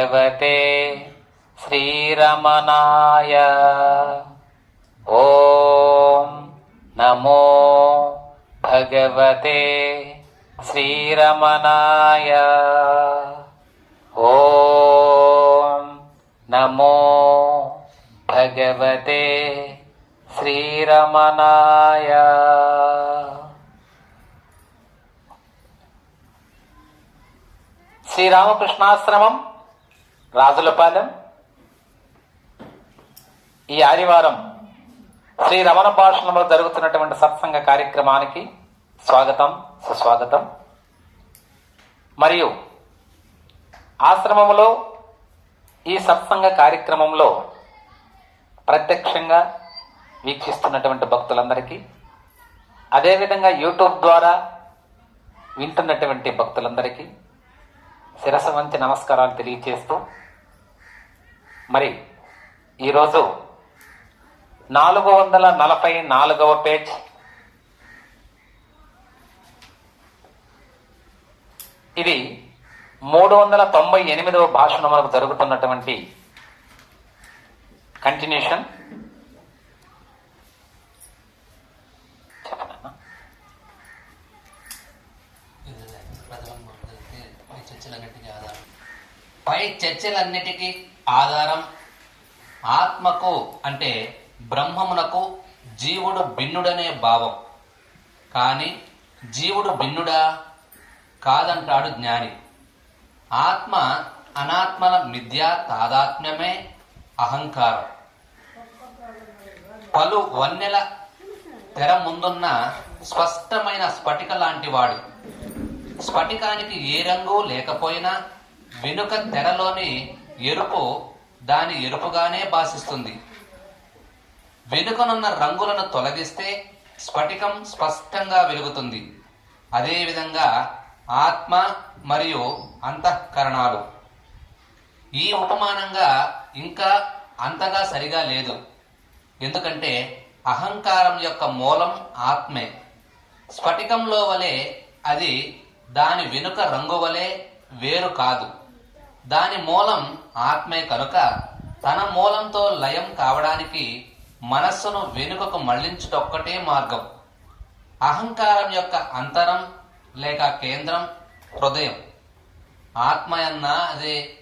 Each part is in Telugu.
భగవతే శ్రీరమణాయ. ఓం నమో భగవతే శ్రీరమణాయ. ఓం నమో భగవతే శ్రీరమణాయ. శ్రీరామకృష్ణాశ్రమం రాజులపాలెం ఈ ఆదివారం శ్రీ రమణ భాషణంలో జరుగుతున్నటువంటి సత్సంగ కార్యక్రమానికి స్వాగతం సుస్వాగతం. మరియు ఆశ్రమంలో ఈ సత్సంగ కార్యక్రమంలో ప్రత్యక్షంగా వీక్షిస్తున్నటువంటి భక్తులందరికీ అదేవిధంగా యూట్యూబ్ ద్వారా వింటున్నటువంటి భక్తులందరికీ శిరస వంచి నమస్కారాలు తెలియచేస్తూ మరి ఈరోజు నాలుగు వందల నలభై నాలుగవ పేజ్. ఇది మూడు వందల తొంభై ఎనిమిదవ భాషను మనకు జరుగుతున్నటువంటి కంటిన్యూషన్ పై చర్చలన్నిటికీ ఆధారం ఆత్మకు అంటే బ్రహ్మమునకు జీవుడు భిన్నుడనే భావం. కానీ జీవుడు భిన్నుడా కాదంటాడు జ్ఞాని. ఆత్మ అనాత్మల మిథ్యా తాదాత్మ్యమే అహంకారం. పలు వన్నెల తెర ముందున్న స్పష్టమైన స్ఫటిక లాంటివాడు స్ఫటికానికి ఏ రంగు లేకపోయినా వెనుక తెరలోని ఎరుపు దాని ఎరుపుగానే భాషిస్తుంది వెనుకనున్న రంగులను తొలగిస్తే స్ఫటికం స్పష్టంగా వెలుగుతుంది. అదేవిధంగా ఆత్మ మరియు అంతఃకరణాలు. ఈ ఉపమానంగా ఇంకా అంతగా సరిగా లేదు. ఎందుకంటే అహంకారం యొక్క మూలం ఆత్మే. స్ఫటికంలో వలె అది దాని వెనుక రంగువలే వేరు కాదు. దాని మూలం ఆత్మే కనుక తన మూలంతో లయం కావడానికి మనస్సును వెనుకకు మళ్ళించుటొక్కటే మార్గం. అహంకారం యొక్క అంతరం లేక కేంద్రం హృదయం. ఆత్మయన్నా అదే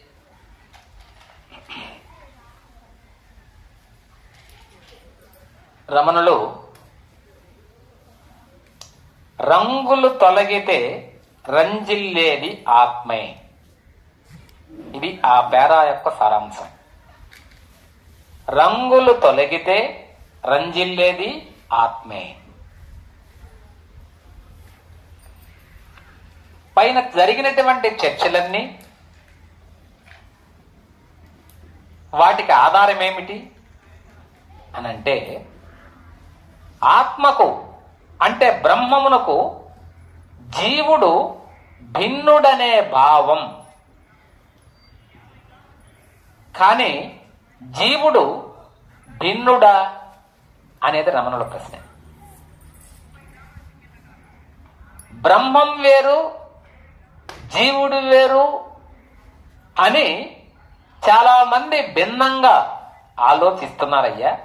రమణులు రంగులు తొలగితే రంజిల్లేది ఆత్మే. ఇది ఆ పేరా యొక్క సారాంశం. రంగులు తొలగితే రంజిల్లేది ఆత్మే. పైన జరిగినటువంటి చర్చలన్నీ వాటికి ఆధారం ఏమిటి? అని అంటే ఆత్మకు అంటే బ్రహ్మమునకు జీవుడు భిన్నుడనే భావం. కానీ జీవుడు భిన్నుడా అనేది రమణుల ప్రశ్న. బ్రహ్మం వేరు జీవుడు వేరు అని చాలామంది భిన్నంగా ఆలోచిస్తున్నారయ్యా.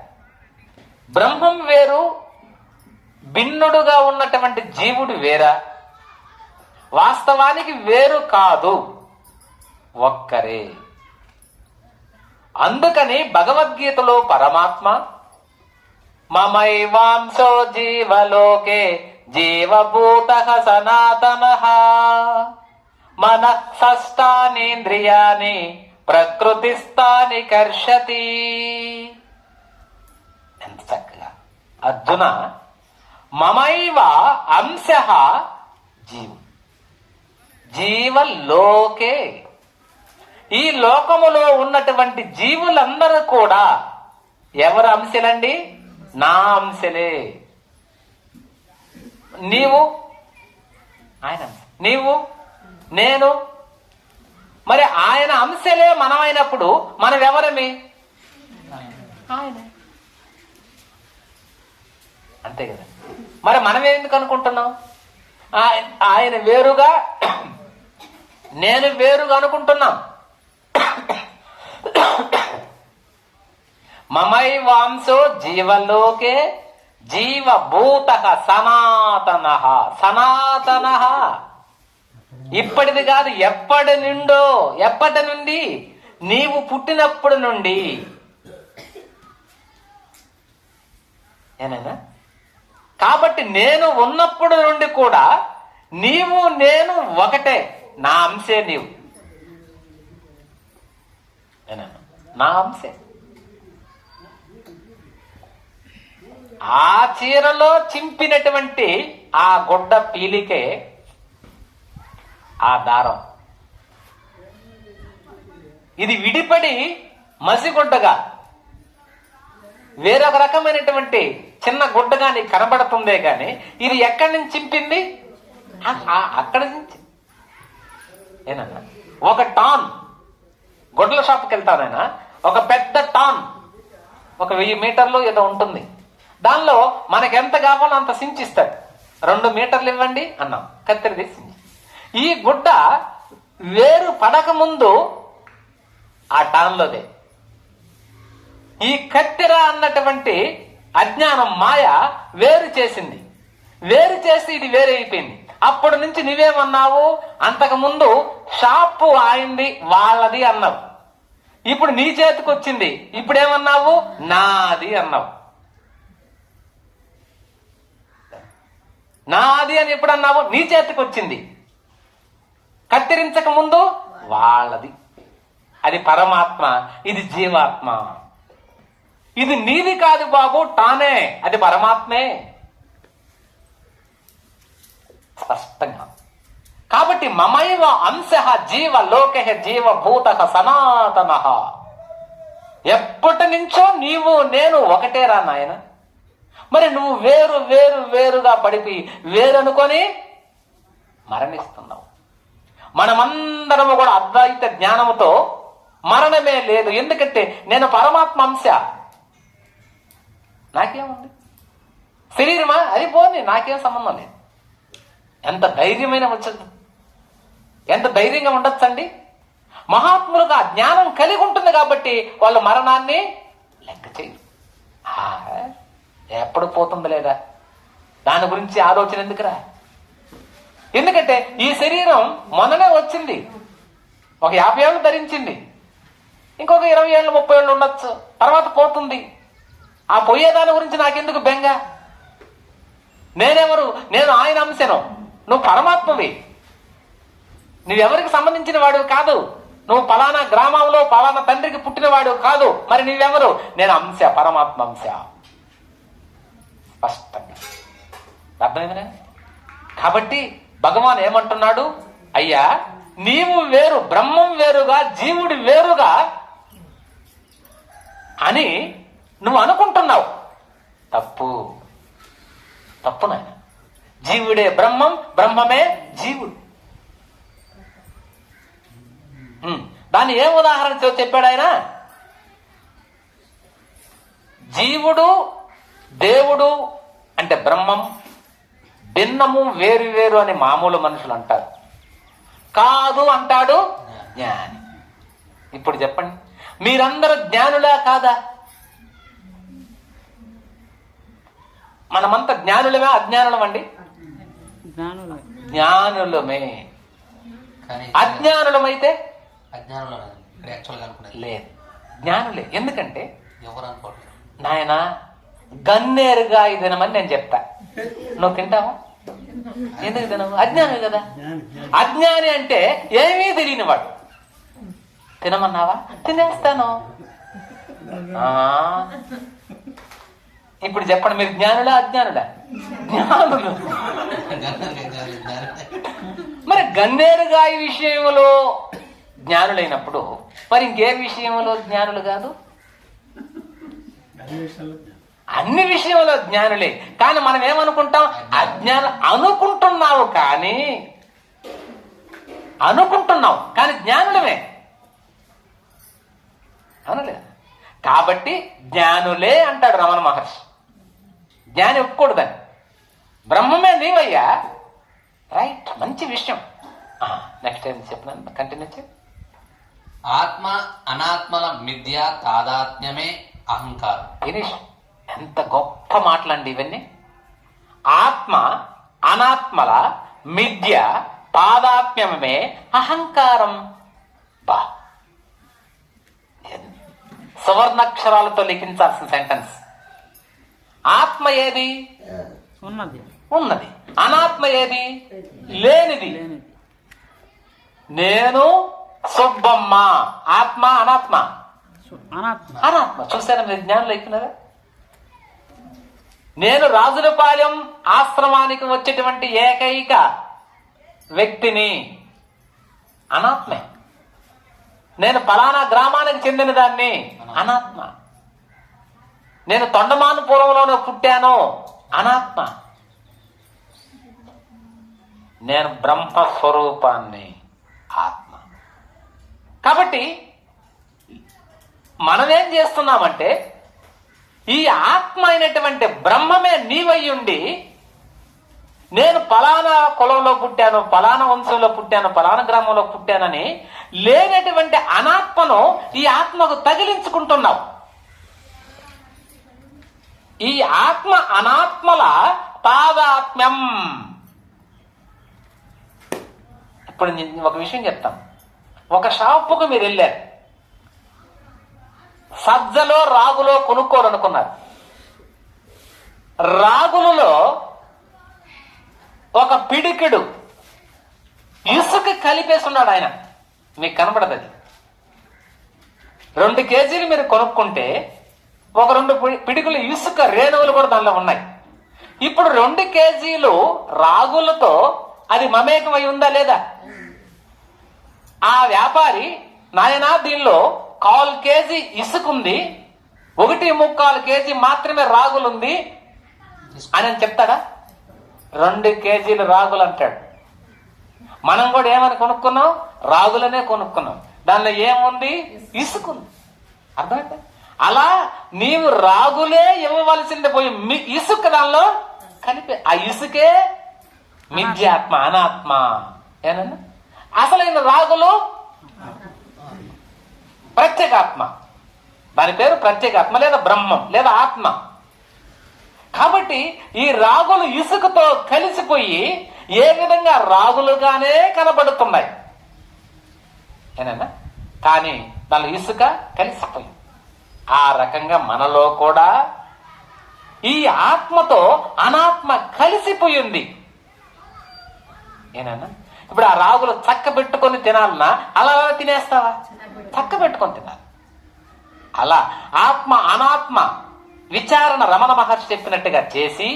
బ్రహ్మం వేరు భిన్నుడుగా ఉన్నటువంటి జీవుడు వేరా? వాస్తవానికి వేరు కాదు. ఒక్కరే. అందుకని భగవద్గీతలో పరమాత్మ మమైవాంశో జీవలోకే జీవభూత సనాతన. మన షష్టానేంద్రియాని ప్రకృతిస్థాని కర్షతి. ఎంత చక్కగా. అర్జున మమైవ అంశ జీవు. జీవలోకే ఈ లోకములో ఉన్నటువంటి జీవులందరూ కూడా ఎవరు అంశలండి? నా అంశలే. నీవు? ఆయన. నీవు? నేను? మరి ఆయన అంశలే మనమైనప్పుడు మనం ఎవరమి ఆయన. అంతే కదా. మరి మనం ఎందుకు అనుకుంటున్నాం? ఆయ- ఆయన వేరుగా నేను వేరుగా అనుకుంటున్నా. మమై వాంసో జీవలోకే జీవభూత సనాతన. సనాతన. ఇప్పటిది కాదు ఎప్పటి నుండో ఎప్పటి నుండి? నీవు పుట్టినప్పటి నుండి. ఏనా కాబట్టి నేను ఉన్నప్పుడు నుండి కూడా నీవు నేను ఒకటే. నా అంశే నీవు. నా అంశే. ఆ చీరలో చింపినటువంటి ఆ గుడ్డ పీలికే ఆ దారం. ఇది విడిపడి మసిగుడ్డగా వేరొక రకమైనటువంటి చిన్న గుడ్డగా నీకు కనబడుతుందే కానీ ఇది ఎక్కడి నుంచి చింపింది? ఆ- అక్కడి నుంచి ఏనన్నా? ఒక టాన్. గొడ్ల షాప్కి వెళ్తానైనా ఒక పెద్ద టాన్. ఒక వెయ్యి మీటర్లు ఏదో ఉంటుంది. దానిలో మనకి ఎంత కావాలో అంత సించిస్తారు రెండు మీటర్లు ఇవ్వండి అన్నాం. కత్తెర తీసి ఈ గుడ్డ వేరు పడక ముందు ఆ టాన్లోదే. ఈ కత్తెర అన్నటువంటి అజ్ఞానం మాయ వేరు చేసింది. వేరు చేసి ఇది వేరే అయిపోయింది అప్పటి నుంచి నువ్వేమన్నావు? అంతకు ముందు షాపు ఆయింది వాళ్ళది అన్నావు. ఇప్పుడు నీ చేతికి వచ్చింది. ఇప్పుడేమన్నావు? నాది అన్నావు. నాది అని ఎప్పుడు అన్నావు నీ చేతికి వచ్చింది. కత్తిరించక ముందు వాళ్ళది. అది పరమాత్మ ఇది జీవాత్మ. ఇది నీది కాదు బాబు తానే. అది పరమాత్మే. స్పష్టంగా. కాబట్టి మమైవ అంశ జీవ లోక జీవభూత సనాతన. ఎప్పటి నుంచో నీవు నేను ఒకటేరా నాయన. మరి నువ్వు వేరు వేరు వేరుగా పడిపి వేరనుకొని మరణిస్తున్నావు. మనమందరము కూడా అద్వైత జ్ఞానముతో మరణమే లేదు. ఎందుకంటే నేను పరమాత్మ అంశ. నాకేముంది? శరీరమా? అది పోని నాకేం సంబంధం లేదు. ఎంత ధైర్యమైన వచ్చదు ఎంత ధైర్యంగా ఉండొచ్చండి? మహాత్ములకు ఆ జ్ఞానం కలిగి ఉంటుంది కాబట్టి వాళ్ళు మరణాన్ని లెక్క చేయరు. ఎప్పుడు పోతుంది లేదా? దాని గురించి ఆలోచన ఎందుకురా? ఎందుకంటే ఈ శరీరం మొన్ననే వచ్చింది. ఒక యాభై ఏళ్ళు ధరించింది. ఇంకొక ఇరవై ఏళ్ళు ముప్పై ఏళ్ళు ఉండొచ్చు. తర్వాత పోతుంది. ఆ పోయేదాని గురించి నాకెందుకు బెంగ? నేనెవరు? నేను ఆయన అంశను. నువ్వు పరమాత్మవి. నువ్వెవరికి సంబంధించిన వాడు కాదు. నువ్వు పలానా గ్రామంలో పలానా తండ్రికి పుట్టినవాడు కాదు. మరి నువ్వెవరు? నేను అంశ పరమాత్మ అంశ. స్పష్టంగా. అర్థమైందిరా కాబట్టి భగవాన్ ఏమంటున్నాడు? అయ్యా నీవు వేరు బ్రహ్మం వేరుగా జీవుడి వేరుగా అని నువ్వు అనుకుంటున్నావు. తప్పు. తప్పు నాయన. జీవుడే బ్రహ్మం బ్రహ్మమే జీవుడు. దాన్ని ఏం ఉదాహరణ చెప్పాడు ఆయన? జీవుడు దేవుడు అంటే బ్రహ్మం భిన్నము వేరు వేరు అని మామూలు మనుషులు అంటారు. కాదు అంటాడు జ్ఞాని. ఇప్పుడు చెప్పండి. మీరందరూ జ్ఞానులా కాదా? మనమంతా జ్ఞానులమే అజ్ఞానులమండి. జ్ఞానులమే. కానీ అజ్ఞానులమైతే? లేదు. జ్ఞానులే. ఎందుకంటే? ఎవరు అనుకోవట్లేదు. నాయన గన్నేరుగా తినమని నేను చెప్తా. నువ్వు తింటావా? ఎందుకు తినవు? అజ్ఞాని కదా. అజ్ఞాని అంటే ఏమీ తెలియని వాడు. తినమన్నావా? తినేస్తాను. ఆ. ఇప్పుడు చెప్పండి మీరు జ్ఞానులా అజ్ఞానులా? జ్ఞానులు మరి గన్నేరుగాయ విషయంలో జ్ఞానులైనప్పుడు మరి ఇంకే విషయంలో జ్ఞానులు కాదు? అన్ని విషయంలో జ్ఞానులే. కానీ మనం ఏమనుకుంటాం? అజ్ఞానం అనుకుంటున్నావు కానీ అనుకుంటున్నావు కానీ జ్ఞానులమే. అనలే కాబట్టి జ్ఞానులే అంటాడు రమణ మహర్షి. జ్ఞాని ఒప్పుకూడదని బ్రహ్మమే నీవయ్యా? రైట్ మంచి విషయం. నెక్స్ట్ ఏం చెప్పినాను కంటిన్యూ చేయి. ఆత్మ అనాత్మల మిథ్య తాదాత్మ్యమే అహంకారం. గిరీష్ ఎంత గొప్ప మాటలండి ఇవన్నీ. ఆత్మ అనాత్మల మిథ్య తాదాత్మ్యమే అహంకారం. బా. సువర్ణాక్షరాలతో లిఖించాల్సిన సెంటెన్స్ ఆత్మ ఏది? ఉన్నది. ఉన్నది. అనాత్మ ఏది? లేనిది. నేను సుబ్బమ్మ. ఆత్మ అనాత్మ. అనాత్మ. చూసారా మీరు జ్ఞానంలో ఎక్కినారా నేను రాజులపాలెం ఆశ్రమానికి వచ్చేటువంటి ఏకైక వ్యక్తిని. అనాత్మే. నేను పలానా గ్రామానికి చెందిన దాన్ని అనాత్మ. నేను తొండమానుపురంలోనే పుట్టాను. అనాత్మ. నేను బ్రహ్మస్వరూపాన్ని ఆత్మ. కాబట్టి మనమేం చేస్తున్నామంటే ఈ ఆత్మ అయినటువంటి బ్రహ్మమే నీవయ్యుండి నేను పలానా కులంలో పుట్టాను పలానా వంశంలో పుట్టాను పలానా గ్రామంలో పుట్టానని లేనటువంటి అనాత్మను ఈ ఆత్మకు తగిలించుకుంటున్నావు. ఈ ఆత్మ అనాత్మల పాదాత్మ్యం. ఇప్పుడు నేను ఒక విషయం చెప్తాను. ఒక షాపుకు మీరు వెళ్ళారు. సజ్జలో రాగులో కొనుక్కోవాలనుకున్నారు. రాగులలో ఒక పిడికిడు ఇసుక కలిపేస్తున్నాడు ఆయన. మీకు కనపడదు అది. రెండు కేజీలు మీరు కొనుక్కుంటే ఒక రెండు పిడి- పిడికులు ఇసుక రేణువులు కూడా దానిలో ఉన్నాయి. ఇప్పుడు రెండు కేజీలు రాగులతో అది మమేకమై ఉందా లేదా? ఆ వ్యాపారి నాయనా దీనిలో కాల్ కేజీ ఇసుకుంది ఒకటి ముక్కాలు కేజీ మాత్రమే రాగులుంది అని అని చెప్తాడా? రెండు కేజీలు రాగులు అంటాడు. మనం కూడా ఏమని కొనుక్కున్నాం? రాగులనే కొనుక్కున్నాం. దానిలో ఏముంది? ఇసుకుంది అర్థమైందా? అలా నీవు రాగులే ఇవ్వవలసింది పోయి మీ- ఇసుక దానిలో కలిపి ఆ ఇసుకే మిథ్యాత్మ అనాత్మ. ఏనన్నా అసలైన రాగులు ప్రత్యేగాత్మ. దాని పేరు ప్రత్యేగాత్మ లేదా బ్రహ్మం లేదా ఆత్మ. కాబట్టి ఈ రాగులు ఇసుకతో కలిసిపోయి ఏ విధంగా రాగులుగానే కనబడుతున్నాయి? ఏనన్నా? కానీ దాని ఇసుక కలిసిపోయింది ఆ రకంగా మనలో కూడా ఈ ఆత్మతో అనాత్మ కలిసిపోయింది. ఏనన్నా? ఇప్పుడు ఆ రాగులు చక్క పెట్టుకొని తినాలన్నా అలా అలా తినేస్తావా? చక్క పెట్టుకొని తినాలి. అలా ఆత్మ అనాత్మ విచారణ రమణ మహర్షి చెప్పినట్టుగా చేసి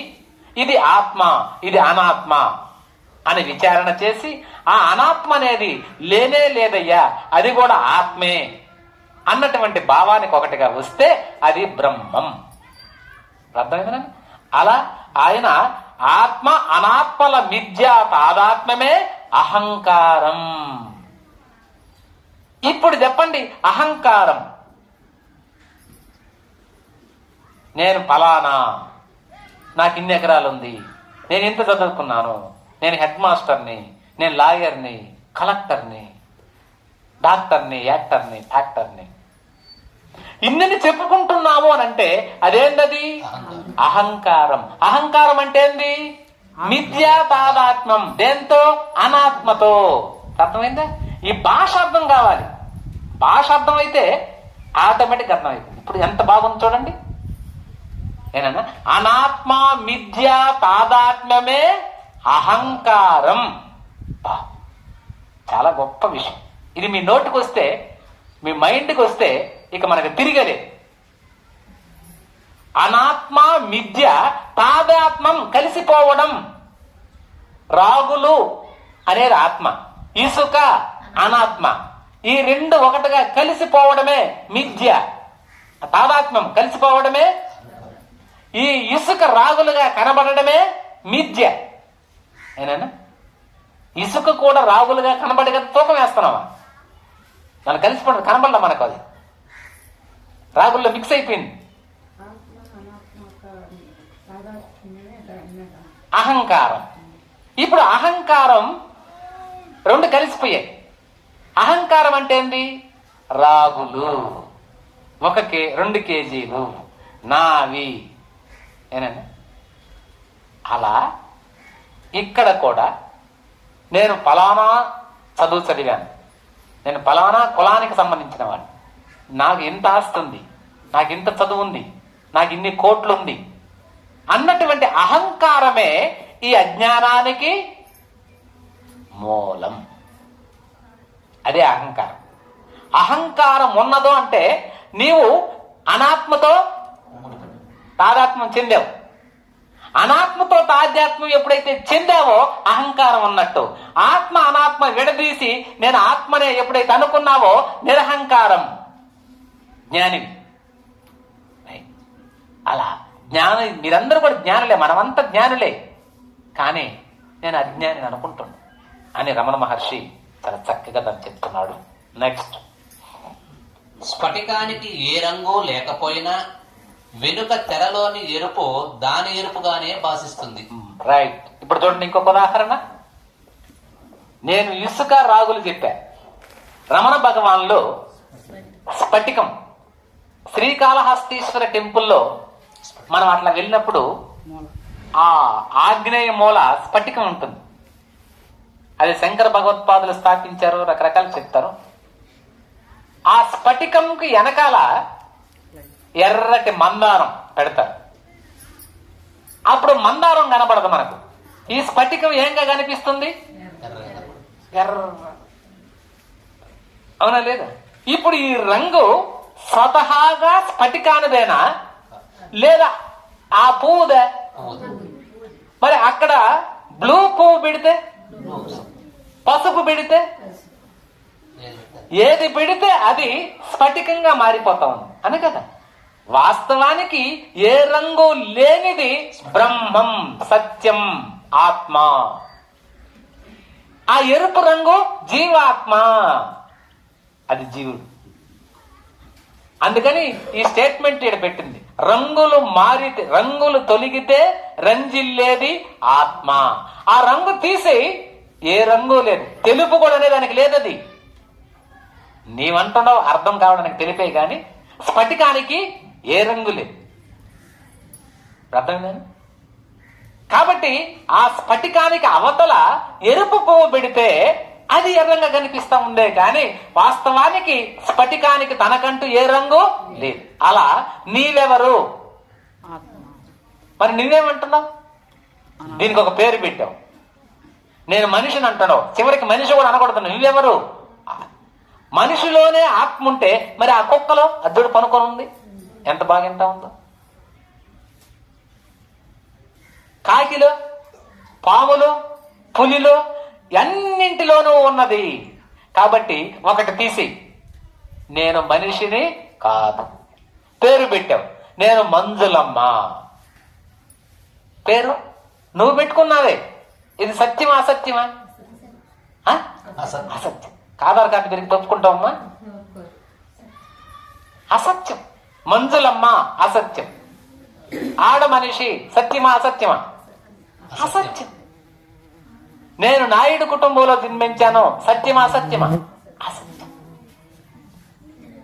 ఇది ఆత్మ ఇది అనాత్మ అని విచారణ చేసి ఆ అనాత్మ అనేది లేనే లేదయ్యా అది కూడా ఆత్మే అన్నటువంటి భావానికి ఒకటిగా వస్తే అది బ్రహ్మం. అర్థమైందా? అలా ఆయన ఆత్మ అనాత్మల మిథ్యా తాదాత్మ్యమే అహంకారం. ఇప్పుడు చెప్పండి అహంకారం. నేను ఫలానా? నాకు ఇన్ని ఎకరాలు ఉంది నేను ఇంత చదువుకున్నాను? నేను హెడ్ మాస్టర్ని నేను లాయర్ని కలెక్టర్ని డాక్టర్ని యాక్టర్ని ఫ్యాక్టర్ని. ఇన్ని చెప్పుకుంటున్నాము అని అంటే అదేంటది అహంకారం. అహంకారం అంటే ఏంది? మిథ్యా తాదాత్మ్యం దేంతో? అనాత్మతో. అర్థమైందా? ఈ భాష అర్థం కావాలి. భాష అర్థం అయితే ఆటోమేటిక్ అర్థం ఇప్పుడు ఎంత బాగుంది చూడండి. ఏనన్నా? అనాత్మ మిథ్యా తాదాత్మ్యమే అహంకారం. చాలా గొప్ప విషయం. ఇది మీ నోటికి వస్తే మీ మైండ్కి వస్తే ఇక మనకు తిరగలేదు. అనాత్మ మిథ్య తాదాత్మం కలిసిపోవడం. రాగులు అనేది ఆత్మ ఇసుక అనాత్మ. ఈ రెండు ఒకటిగా కలిసిపోవడమే మిథ్య. తాదాత్మ్యం కలిసిపోవడమే ఈ ఇసుక రాగులుగా కనబడడమే మిథ్య. ఏనా ఇసుక కూడా రాగులుగా కనబడగా తూకం వేస్తున్నావా? మనం కలిసిపోవడం కనబడలే మనకు అది. రాగుల్లో మిక్స్ అయిపోయింది. అహంకారం. ఇప్పుడు అహంకారం రెండు కలిసిపోయాయి. అహంకారం అంటే ఏంది? రాగులు. ఒక కే రెండు కేజీలు. నావి. ఏనండి? అలా ఇక్కడ కూడా నేను ఫలానా చదువు చదివాను. నేను ఫలానా కులానికి సంబంధించిన వాడిని. నాకు ఇంత ఆస్తి ఉంది. నాకు ఇంత చదువు ఉంది. నాకు ఇన్ని కోట్లు ఉంది. అన్నటువంటి అహంకారమే ఈ అజ్ఞానానికి మూలం. అదే అహంకారం. అహంకారం ఉన్నదో అంటే నీవు అనాత్మతో తాదాత్మ్యం చెందావు. అనాత్మతో తాదాత్మ్యం ఎప్పుడైతే చెందావో అహంకారం ఉన్నట్టు. ఆత్మ అనాత్మ విడదీసి నేను ఆత్మనే ఎప్పుడైతే అనుకున్నావో నిరహంకారం. జ్ఞాని అలా. జ్ఞాన మీరందరూ కూడా జ్ఞానులే మనమంతా జ్ఞానులే. కానీ నేను అజ్ఞాని అనుకుంటున్నాను అని రమణ మహర్షి చాలా చక్కగా దాన్ని చెప్తున్నాడు. నెక్స్ట్ స్ఫటికానికి ఏ రంగు లేకపోయినా వెనుక తెరలోని ఎరుపు దాని ఎరుపుగానే భాషిస్తుంది రైట్ ఇప్పుడు చూడండి ఇంకొక ఉదాహరణ. నేను ఇసుక రాగులు చెప్పా. రమణ భగవాన్లో స్ఫటికం శ్రీకాళహస్తీశ్వర టెంపుల్లో మనం అట్లా వెళ్ళినప్పుడు ఆ ఆగ్నేయ మూల స్ఫటికం ఉంటుంది. అది శంకర భగవత్పాదులు స్థాపించారు రకరకాలు చెప్తారు. ఆ స్ఫటికంకి వెనకాల ఎర్రటి మందారం పెడతారు. అప్పుడు మందారం కనబడదు మనకు. ఈ స్ఫటికం ఏంగా కనిపిస్తుంది? ఎర్ర. అవునా లేదా? ఇప్పుడు ఈ రంగు స్వతహాగా స్ఫటికానిదేనా? లేదా ఆ పువ్వుదే? పువ్వు. మరి అక్కడ బ్లూ పువ్వు పెడితే? పసుపు పెడితే? ఏది ఏది పెడితే అది స్ఫటికంగా మారిపోతా ఉంది. అని కదా? వాస్తవానికి ఏ రంగు లేనిది బ్రహ్మం సత్యం ఆత్మ. ఆ ఎరుపు రంగు జీవాత్మ. అది జీవుడు. అందుకని ఈ స్టేట్మెంట్ ఇక్కడ పెట్టింది. రంగులు మారితే రంగులు తొలగితే రంజిల్లేది ఆత్మ. ఆ రంగు తీసి ఏ రంగు లేదు. తెలుపు కూడా అనేది దానికి లేదది. నీవంటున్నావు అర్థం కావడానికి తెలిపే కానీ స్ఫటికానికి ఏ రంగు లేదు. అర్థమైందని కాబట్టి ఆ స్ఫటికానికి అవతల ఎరుపు పువ్వు పెడితే అది ఎర్రంగా కనిపిస్తా ఉందే కానీ వాస్తవానికి స్ఫటికానికి తనకంటూ ఏ రంగు లేదు. అలా నీవెవరు? మరి నువ్వేమంటున్నావు దీనికి ఒక పేరు పెట్టావు. నేను మనిషిని అంటున్నావు. చివరికి మనిషి కూడా అనకూడదు. నువ్వెవరు? మనిషిలోనే ఆత్మ ఉంటే మరి ఆ కుక్కలో అద్దుడు పనుకొని ఉంది? ఎంత బాగా ఎంత ఉందో. కాకిలో పాములో పులిలో అన్నింటిలోనూ ఉన్నది. కాబట్టి ఒకటి తీసి నేను మనిషిని కాదు. పేరు పెట్టావు. నేను మంజులమ్మ. పేరు? నువ్వు పెట్టుకున్నావే. ఇది సత్యమా అసత్యమా? అసత్యం. ఆధార్ కార్డు తిరిగి తప్పుకుంటావమ్మా. అసత్యం. మంజులమ్మ అసత్యం. ఆడ మనిషి సత్యమా అసత్యమా? అసత్యం. నేను నాయుడు కుటుంబంలో జన్మించాను. సత్యమా అసత్యమా అసత్యం.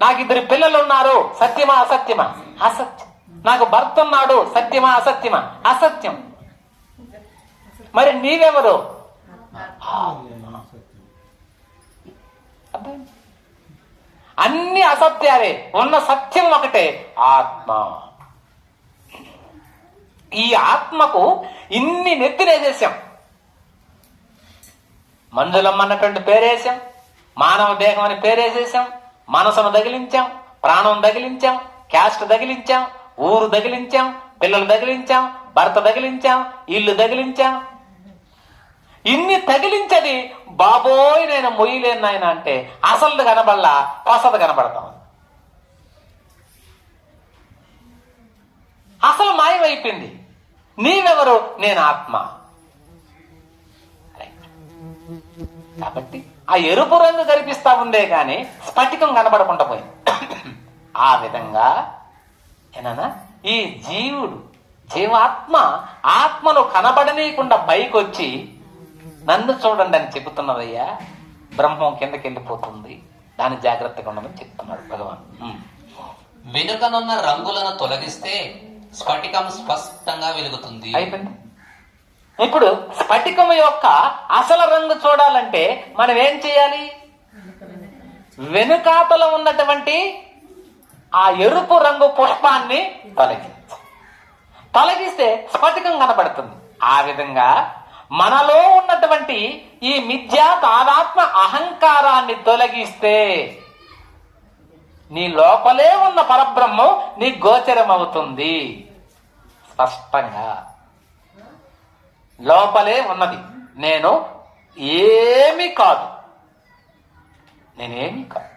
నాకు ఇద్దరు పిల్లలు ఉన్నారు. సత్యమా అసత్యమా? అసత్యం. నాకు భర్త ఉన్నాడు. సత్యమా అసత్యమా? అసత్యం. మరి నీవెవరు? అన్ని అసత్యాలే. ఉన్న సత్యం ఒకటే ఆత్మ. ఈ ఆత్మకు ఇన్ని నెత్తినేసేసాం మంజులమ్మ అన్నటువంటి పేరేసాం మానవ దేహం అని పేరేసేసాం మనసును తగిలించాం ప్రాణం తగిలించాం క్యాస్ట్ తగిలించాం ఊరు తగిలించాం పిల్లలు తగిలించాం భర్త తగిలించాం ఇల్లు తగిలించాం ఇన్ని తగిలించది బాబోయ్ నేను మొయ్యలేను నాయన అంటే అసలు కనబడలా పొసద కనబడతాం. అసలు మాయమైపోయింది. నీవెవరు? నేను ఆత్మ. కాబట్టి ఆ ఎరుపు రంగు కనిపిస్తా ఉందే కానీ స్ఫటికం కనబడకుండా పోయింది. ఆ విధంగా ఏనా ఈ జీవుడు జీవాత్మ ఆత్మను కనబడనీయకుండా పైకి వచ్చి నన్ను చూడండి అని చెబుతున్నదయ్యా బ్రహ్మం కిందకి వెళ్ళిపోతుంది దాని జాగ్రత్తగా ఉండమని చెప్తున్నాడు భగవాన్. వెనుకనున్న రంగులను తొలగిస్తే స్ఫటికం స్పష్టంగా వెలుగుతుంది. అయిపోయింది? ఇప్పుడు స్ఫటికం యొక్క అసలు రంగు చూడాలంటే మనం ఏం చేయాలి? వెనుకాతలో ఉన్నటువంటి ఆ ఎరుపు రంగు పుష్పాన్ని తొలగించాలి తొలగిస్తే స్ఫటికం కనబడుతుంది. ఆ విధంగా మనలో ఉన్నటువంటి ఈ మిథ్యా తాదాత్మ అహంకారాన్ని తొలగిస్తే నీ లోపలే ఉన్న పరబ్రహ్మం నీ గోచరం అవుతుంది స్పష్టంగా. లోపలే ఉన్నది. నేను ఏమి కాదు. నేనేమి కాదు.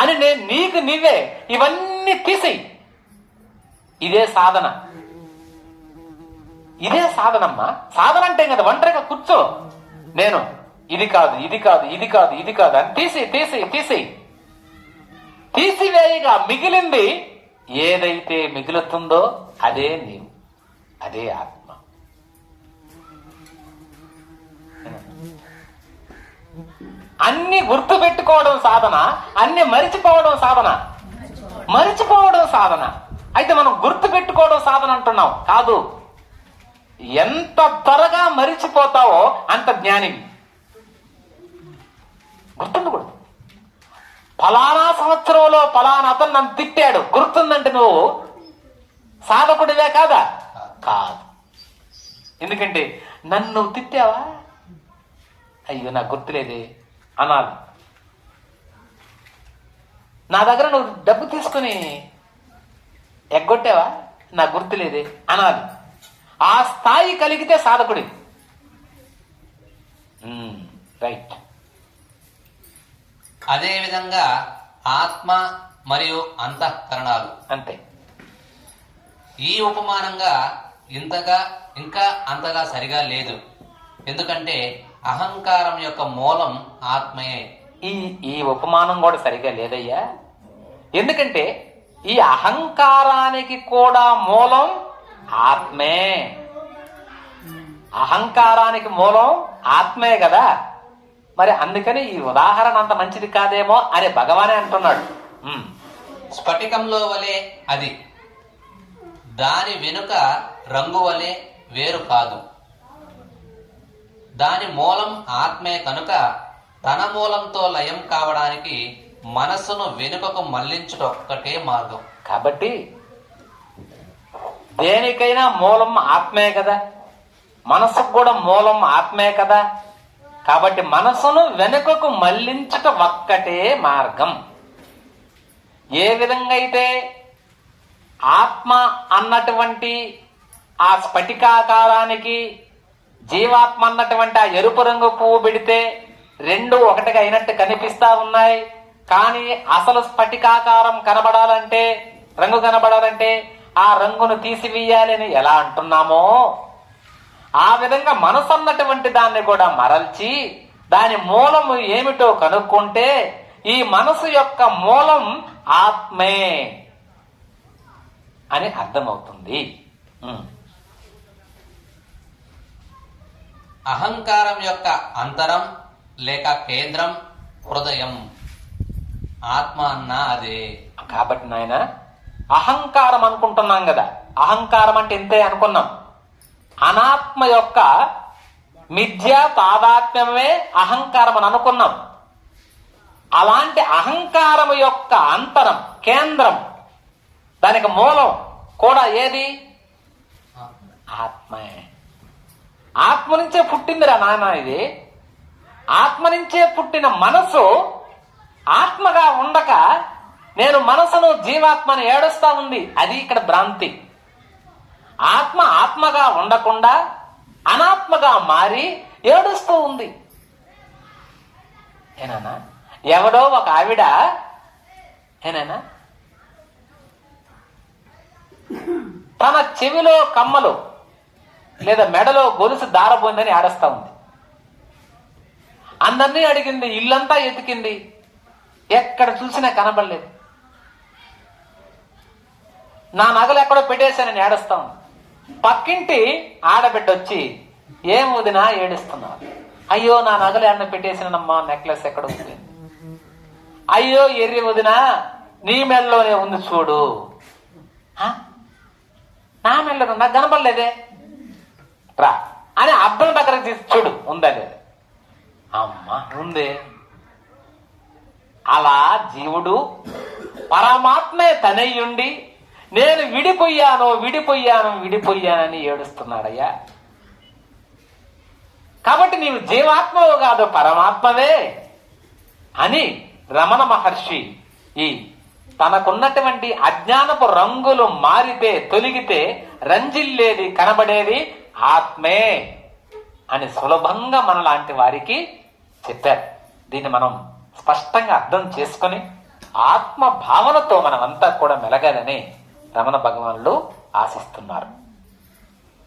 అని నేను నీకు నీవే ఇవన్నీ తీసేయి. ఇదే సాధన. ఇదే సాధనమ్మా. సాధన అంటే కదా ఒంటరిగా కూర్చో. నేను ఇది కాదు ఇది కాదు ఇది కాదు ఇది కాదు అని తీసి తీసి తీసి తీసివేయగా మిగిలింది ఏదైతే మిగులుతుందో అదే నీవు. అదే ఆత్మ. అన్ని గుర్తు పెట్టుకోవడం సాధన అన్ని మరిచిపోవడం సాధన. మరిచిపోవడం సాధన. అయితే మనం గుర్తు పెట్టుకోవడం సాధన అంటున్నాం. కాదు. ఎంత త్వరగా మరిచిపోతావో అంత జ్ఞానివి గుర్తుండకూడదు. ఫలానా సంవత్సరంలో ఫలానా అతను నన్ను తిట్టాడు. గుర్తుందంటే నువ్వు సాధకుడివే కాదా? కాదు. ఎందుకంటే నన్ను నువ్వు తిట్టావా? అయ్యో నాకు గుర్తులేదే. అనాలి. నా దగ్గర నువ్వు డబ్బు తీసుకుని ఎగ్గొట్టావా? నాకు గుర్తులేదే. అనాలి. ఆ స్థాయి కలిగితే సాధకుడి. రైట్. అదే విధంగా ఆత్మ మరియు అంతఃకరణాలు. అంతే. ఈ ఉపమానంగా ఇంతగా ఇంకా అంతగా సరిగా లేదు. ఎందుకంటే అహంకారం యొక్క మూలం ఆత్మయే. ఈ ఈ ఉపమానం కూడా సరిగా లేదయ్యా. ఎందుకంటే ఈ అహంకారానికి కూడా మూలం ఆత్మే. అహంకారానికి మూలం ఆత్మే కదా. మరి అందుకని ఈ ఉదాహరణ అంత మంచిది కాదేమో అని భగవానే అంటున్నాడు. స్ఫటికంలో వలె అది. దాని వెనుక రంగు వలె వేరు కాదు. దాని మూలం ఆత్మే కనుక తన మూలంతో లయం కావడానికి మనస్సును వెనుకకు మళ్ళించుట ఒక్కటే మార్గం. కాబట్టి దేనికైనా మూలం ఆత్మే కదా. మనసుకు కూడా మూలం ఆత్మే కదా. కాబట్టి మనసును వెనుకకు మళ్ళించుట ఒక్కటే మార్గం. ఏ విధంగా అయితే ఆత్మ అన్నటువంటి ఆ స్ఫటికాకారానికి జీవాత్మ అన్నటువంటి ఆ ఎరుపు రంగు పువ్వు పెడితే రెండు ఒకటిగా అయినట్టు కనిపిస్తా ఉన్నాయి. కానీ అసలు స్ఫటికాకారం కనబడాలంటే రంగు కనబడాలంటే ఆ రంగును తీసివేయాలని ఎలా అంటున్నామో? ఆ విధంగా మనసు అన్నటువంటి దాన్ని కూడా మరల్చి దాని మూలము ఏమిటో కనుక్కుంటే ఈ మనసు యొక్క మూలం ఆత్మే. అని అర్థమవుతుంది. అహంకారం యొక్క అంతరం లేక కేంద్రం హృదయం. ఆత్మ అన్నా అదే. కాబట్టి నాయన అహంకారం అనుకుంటున్నాం కదా. అహంకారం అంటే ఇంతే అనుకున్నాం. అనాత్మ యొక్క మిథ్యా తాదాత్మ్యమే అహంకారం అని అనుకున్నాం. అలాంటి అహంకారం యొక్క అంతరం కేంద్రం దానికి మూలం కూడా ఏది? ఆత్మే. ఆత్మ నుంచే పుట్టిందిరా నాయన ఇది. ఆత్మ నుంచే పుట్టిన మనసు ఆత్మగా ఉండక నేను మనసును జీవాత్మని ఏడుస్తా ఉంది. అది ఇక్కడ భ్రాంతి. ఆత్మ ఆత్మగా ఉండకుండా అనాత్మగా మారి ఏడుస్తూ ఉంది. ఏనానా? ఎవడో ఒక ఆవిడ ఏనానా? తన చెవిలో కమ్మలు లేదా మెడలో గొలుసు దారబోయిందని ఆడస్తా ఉంది. అందరినీ అడిగింది ఇల్లంతా ఎతికింది ఎక్కడ చూసినా కనబడలేదు. నా నగలు ఎక్కడో పెట్టేశానని ఏడుస్తాం పక్కింటి ఆడబిడ్డ వచ్చి ఏం వదినా ఏడుస్తున్నావు? అయ్యో నా నగలు ఎన్న పెట్టేసినమ్మా నెక్లెస్ ఎక్కడ ఉంది? అయ్యో ఎర్రి వదినా నీ మెడలోనే ఉంది చూడు. హ? నా నాకు కనపడలేదే రా. అని అద్దం దగ్గర తీసి చూడు ఉందా లేదు? అమ్మా ఉంది. అలా జీవుడు పరమాత్మే తనయ్యుండి నేను విడిపోయాను విడిపోయాను విడిపోయానని ఏడుస్తున్నాడయ్యా. కాబట్టి నీవు జీవాత్మవు కాదు పరమాత్మవే అని రమణ మహర్షి ఈ తనకున్నటువంటి అజ్ఞానపు రంగులు మారితే తొలిగితే రంజిల్లేది కనబడేది ఆత్మే అని సులభంగా మనలాంటి వారికి చెప్పారు. దీన్ని మనం స్పష్టంగా అర్థం చేసుకొని ఆత్మ భావనతో మనమంతా కూడా మెలగాలని రమణ భగవానులు ఆశిస్తున్నారు.